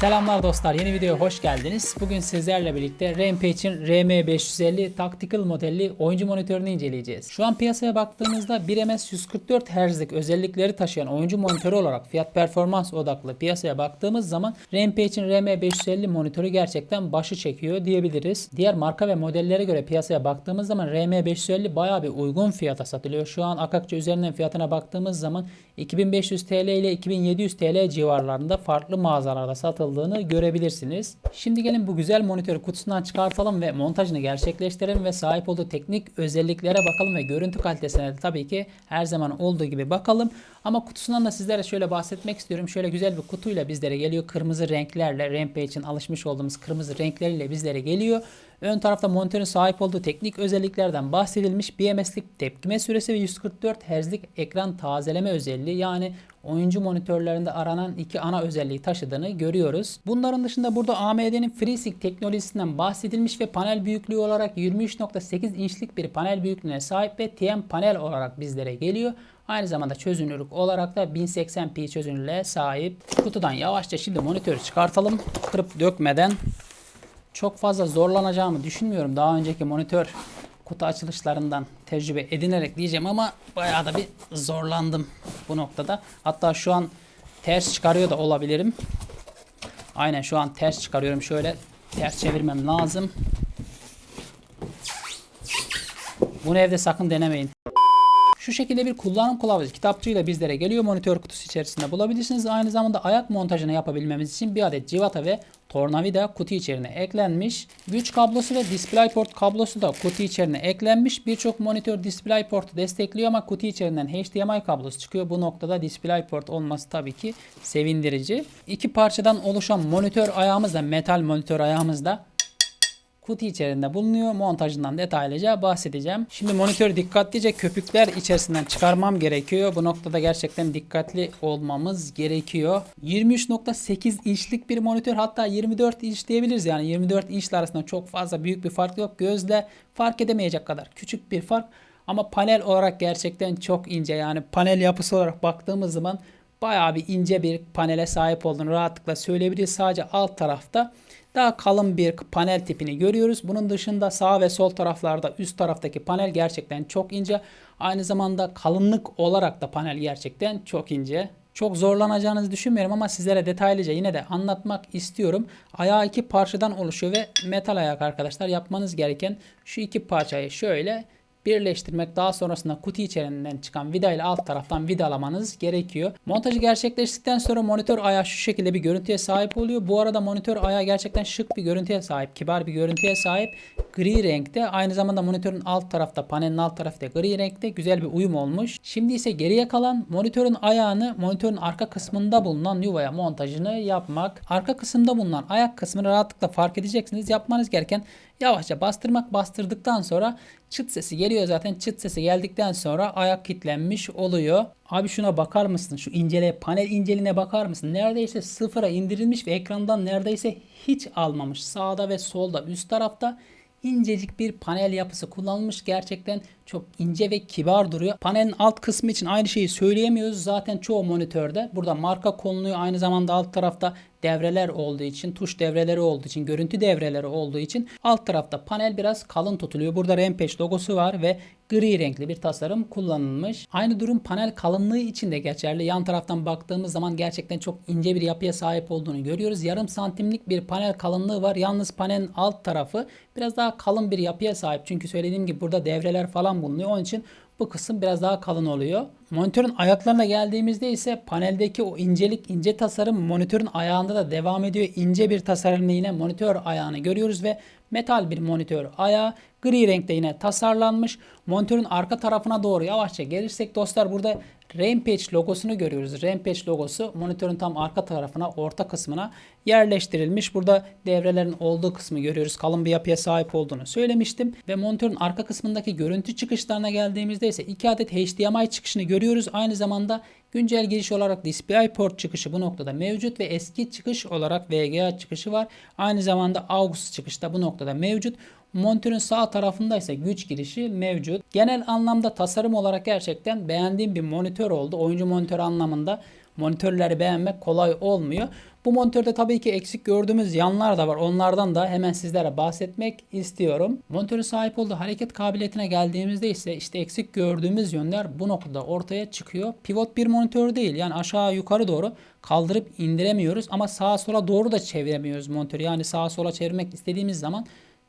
Selamlar dostlar yeni videoya hoş geldiniz. Bugün sizlerle birlikte Rampage'in RM550 Tactical modelli oyuncu monitörünü inceleyeceğiz. Şu an piyasaya baktığımızda 1MS 144 Hz'lik özellikleri taşıyan oyuncu monitörü olarak fiyat performans odaklı piyasaya baktığımız zaman Rampage'in RM550 monitörü gerçekten başı çekiyor diyebiliriz. Diğer marka ve modellere göre piyasaya baktığımız zaman RM550 bayağı bir uygun fiyata satılıyor. Şu an Akakçı üzerinden fiyatına baktığımız zaman 2500 TL ile 2700 TL civarlarında farklı mağazalarda satıldığını görebilirsiniz. Şimdi gelin bu güzel monitörü kutusundan çıkartalım ve montajını gerçekleştirelim ve sahip olduğu teknik özelliklere bakalım ve görüntü kalitesine de tabii ki her zaman olduğu gibi bakalım. Ama kutusundan da sizlere şöyle bahsetmek istiyorum. Şöyle güzel bir kutuyla bizlere geliyor. Kırmızı renklerle Rampage'in alışmış olduğumuz kırmızı renkleriyle bizlere geliyor. Ön tarafta monitörün sahip olduğu teknik özelliklerden bahsedilmiş. BMS'lik tepkime süresi ve 144 Hz'lik ekran tazeleme özelliği yani oyuncu monitörlerinde aranan iki ana özelliği taşıdığını görüyoruz. Bunların dışında burada AMD'nin FreeSync teknolojisinden bahsedilmiş ve panel büyüklüğü olarak 23.8 inçlik bir panel büyüklüğüne sahip ve TM panel olarak bizlere geliyor. Aynı zamanda çözünürlük olarak da 1080p çözünürlüğe sahip. Kutudan yavaşça şimdi monitörü çıkartalım. Kırıp dökmeden çok fazla zorlanacağımı düşünmüyorum. Daha önceki monitör kutu açılışlarından tecrübe edinerek diyeceğim ama bayağı da bir zorlandım bu noktada. Hatta şu an ters çıkarıyor da olabilirim. Aynen şu an ters çıkarıyorum. Şöyle ters çevirmem lazım. Bunu evde sakın denemeyin. Şu şekilde bir kullanım kılavuzu kitapçığıyla bizlere geliyor. Monitör kutusu içerisinde bulabilirsiniz. Aynı zamanda ayak montajını yapabilmemiz için bir adet civata ve tornavida kutu içerisine eklenmiş. Güç kablosu ve DisplayPort kablosu da kutu içerisine eklenmiş. Birçok monitör DisplayPort'u destekliyor ama kutu içerisinden HDMI kablosu çıkıyor. Bu noktada DisplayPort olması tabii ki sevindirici. İki parçadan oluşan monitör ayağımız metal monitör ayağımız kutu içerisinde bulunuyor. Montajından detaylıca bahsedeceğim. Şimdi monitörü dikkatlice köpükler içerisinden çıkarmam gerekiyor. Bu noktada gerçekten dikkatli olmamız gerekiyor. 23.8 inçlik bir monitör hatta 24 inç diyebiliriz. Yani 24 inçler arasında çok fazla büyük bir fark yok. Gözle fark edemeyecek kadar küçük bir fark. Ama panel olarak gerçekten çok ince. Yani panel yapısı olarak baktığımız zaman bayağı bir ince bir panele sahip olduğunu rahatlıkla söyleyebiliriz. Sadece alt tarafta daha kalın bir panel tipini görüyoruz. Bunun dışında sağ ve sol taraflarda üst taraftaki panel gerçekten çok ince. Aynı zamanda kalınlık olarak da panel gerçekten çok ince. Çok zorlanacağınızı düşünmüyorum ama sizlere detaylıca yine de anlatmak istiyorum. Ayağı iki parçadan oluşuyor ve metal ayak arkadaşlar. Yapmanız gereken şu iki parçayı şöyle birleştirmek daha sonrasında kutu içerisinden çıkan vida ile alt taraftan vidalamanız gerekiyor. Montajı gerçekleştikten sonra monitör ayağı şu şekilde bir görüntüye sahip oluyor. Bu arada monitör ayağı gerçekten şık bir görüntüye sahip, kibar bir görüntüye sahip. Gri renkte. Aynı zamanda monitörün alt tarafta, panelin alt tarafta gri renkte güzel bir uyum olmuş. Şimdi ise geriye kalan monitörün ayağını monitörün arka kısmında bulunan yuvaya montajını yapmak. Arka kısımda bulunan ayak kısmını rahatlıkla fark edeceksiniz. Yapmanız gereken Yavaşça bastırmak bastırdıktan sonra çıt sesi geliyor zaten. Çıt sesi geldikten sonra ayak kilitlenmiş oluyor. Abi şuna bakar mısın? Şu incele panel inceliğine bakar mısın? Neredeyse sıfıra indirilmiş ve ekrandan neredeyse hiç almamış. Sağda ve solda üst tarafta incecik bir panel yapısı kullanılmış. Gerçekten çok ince ve kibar duruyor. Panelin alt kısmı için aynı şeyi söyleyemiyoruz. Zaten çoğu monitörde burada marka konuluyor. Aynı zamanda alt tarafta devreler olduğu için, tuş devreleri olduğu için, görüntü devreleri olduğu için alt tarafta panel biraz kalın tutuluyor. Burada Rampage logosu var ve gri renkli bir tasarım kullanılmış. Aynı durum panel kalınlığı için de geçerli. Yan taraftan baktığımız zaman gerçekten çok ince bir yapıya sahip olduğunu görüyoruz. Yarım santimlik bir panel kalınlığı var. Yalnız panelin alt tarafı biraz daha kalın bir yapıya sahip. Çünkü söylediğim gibi burada devreler falan bulunuyor. Onun için bu kısım biraz daha kalın oluyor. Monitörün ayaklarına geldiğimizde ise paneldeki o incelik, ince tasarım monitörün ayağında da devam ediyor. İnce bir tasarımla yine monitör ayağını görüyoruz ve metal bir monitör ayağı gri renkte yine tasarlanmış. Monitörün arka tarafına doğru yavaşça gelirsek dostlar burada Rampage logosunu görüyoruz. Rampage logosu monitörün tam arka tarafına, orta kısmına yerleştirilmiş. Burada devrelerin olduğu kısmı görüyoruz. Kalın bir yapıya sahip olduğunu söylemiştim. Ve monitörün arka kısmındaki görüntü çıkışlarına geldiğimizde ise 2 adet HDMI çıkışını görüyoruz. Aynı zamanda güncel giriş olarak DisplayPort çıkışı bu noktada mevcut ve eski çıkış olarak VGA çıkışı var. Aynı zamanda AUX çıkışı da bu noktada mevcut. Monitörün sağ tarafında ise güç girişi mevcut. Genel anlamda tasarım olarak gerçekten beğendiğim bir monitör oldu. Oyuncu monitör anlamında monitörleri beğenmek kolay olmuyor. Bu monitörde tabii ki eksik gördüğümüz yanlar da var. Onlardan da hemen sizlere bahsetmek istiyorum. Monitörün sahip olduğu hareket kabiliyetine geldiğimizde ise işte eksik gördüğümüz yönler bu noktada ortaya çıkıyor. Pivot bir monitör değil. Yani aşağı yukarı doğru kaldırıp indiremiyoruz ama sağa sola doğru da çeviremiyoruz monitörü. Yani sağa sola çevirmek istediğimiz zaman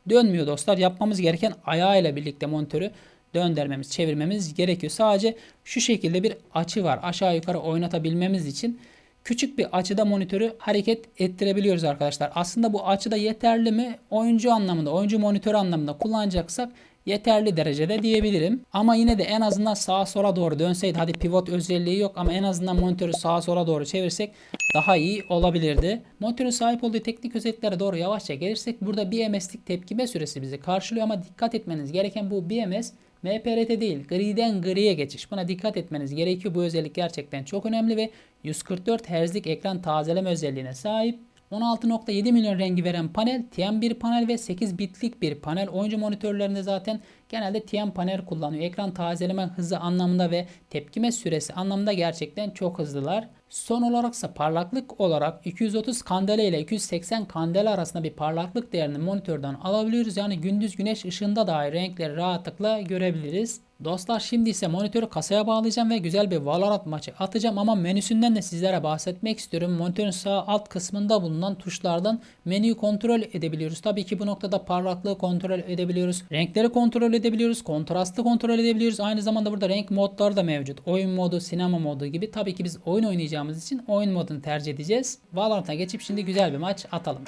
dönmüyor dostlar. Yapmamız gereken ayağıyla birlikte monitörü döndürmemiz, çevirmemiz gerekiyor. Sadece şu şekilde bir açı var. Aşağı yukarı oynatabilmemiz için küçük bir açıda monitörü hareket ettirebiliyoruz arkadaşlar. Aslında bu açıda yeterli mi? Oyuncu anlamında, oyuncu monitörü anlamında kullanacaksak yeterli derecede diyebilirim. Ama yine de en azından sağa sola doğru dönseydi hadi pivot özelliği yok ama en azından monitörü sağa sola doğru çevirsek daha iyi olabilirdi. Monitörün sahip olduğu teknik özelliklere doğru yavaşça gelirsek burada BMS'lik tepkime süresi bizi karşılıyor ama dikkat etmeniz gereken bu BMS MPRT değil griden griye geçiş. Buna dikkat etmeniz gerekiyor. Bu özellik gerçekten çok önemli ve 144 Hz'lik ekran tazeleme özelliğine sahip. 16.7 milyon rengi veren panel, TM1 panel ve 8 bitlik bir panel. Oyuncu monitörlerinde zaten genelde TM panel kullanıyor. Ekran tazeleme hızı anlamında ve tepkime süresi anlamında gerçekten çok hızlılar. Son olarak ise parlaklık olarak 230 kandela ile 280 kandela arasında bir parlaklık değerini monitörden alabiliyoruz. Yani gündüz güneş ışığında dahi renkleri rahatlıkla görebiliriz. Dostlar şimdi ise monitörü kasaya bağlayacağım ve güzel bir Valorant maçı atacağım ama menüsünden de sizlere bahsetmek istiyorum. Monitörün sağ alt kısmında bulunan tuşlardan menüyü kontrol edebiliyoruz. Tabii ki bu noktada parlaklığı kontrol edebiliyoruz. Renkleri kontrol edebiliyoruz. Kontrastı kontrol edebiliyoruz. Aynı zamanda burada renk modları da mevcut. Oyun modu, sinema modu gibi. Tabii ki biz oyun oynayacağımız için oyun modunu tercih edeceğiz. Valorant'a geçip şimdi güzel bir maç atalım.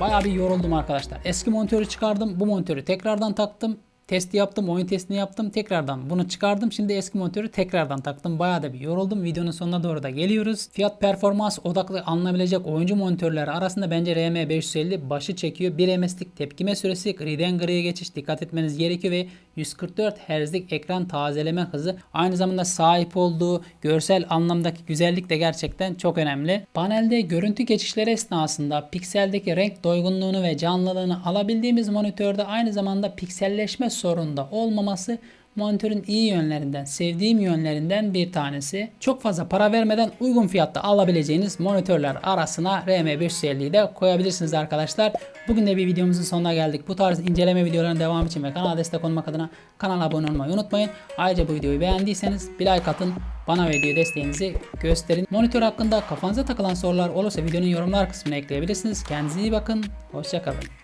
Bayağı bir yoruldum arkadaşlar. Eski monitörü çıkardım. Bu monitörü tekrardan taktım. Testi yaptım, oyun testini yaptım. Tekrardan bunu çıkardım. Şimdi eski monitörü tekrardan taktım. Bayağı da bir yoruldum. Videonun sonuna doğru da geliyoruz. Fiyat performans odaklı alınabilecek oyuncu monitörleri arasında bence RM550 başı çekiyor. 1 MS'lik tepkime süresi, griden griye geçiş dikkat etmeniz gerekiyor ve 144 Hz'lik ekran tazeleme hızı aynı zamanda sahip olduğu görsel anlamdaki güzellik de gerçekten çok önemli. Panelde görüntü geçişleri esnasında pikseldeki renk doygunluğunu ve canlılığını alabildiğimiz monitörde aynı zamanda pikselleşme sorununda olmaması monitörün iyi yönlerinden, sevdiğim yönlerinden bir tanesi. Çok fazla para vermeden uygun fiyatta alabileceğiniz monitörler arasına RM550'yi de koyabilirsiniz arkadaşlar. Bugün de bir videomuzun sonuna geldik. Bu tarz inceleme videolarının devamı için ve kanala destek olmak adına kanala abone olmayı unutmayın. Ayrıca bu videoyu beğendiyseniz bir like atın. Bana video desteğinizi gösterin. Monitör hakkında kafanıza takılan sorular olursa videonun yorumlar kısmına ekleyebilirsiniz. Kendinize iyi bakın. Hoşçakalın.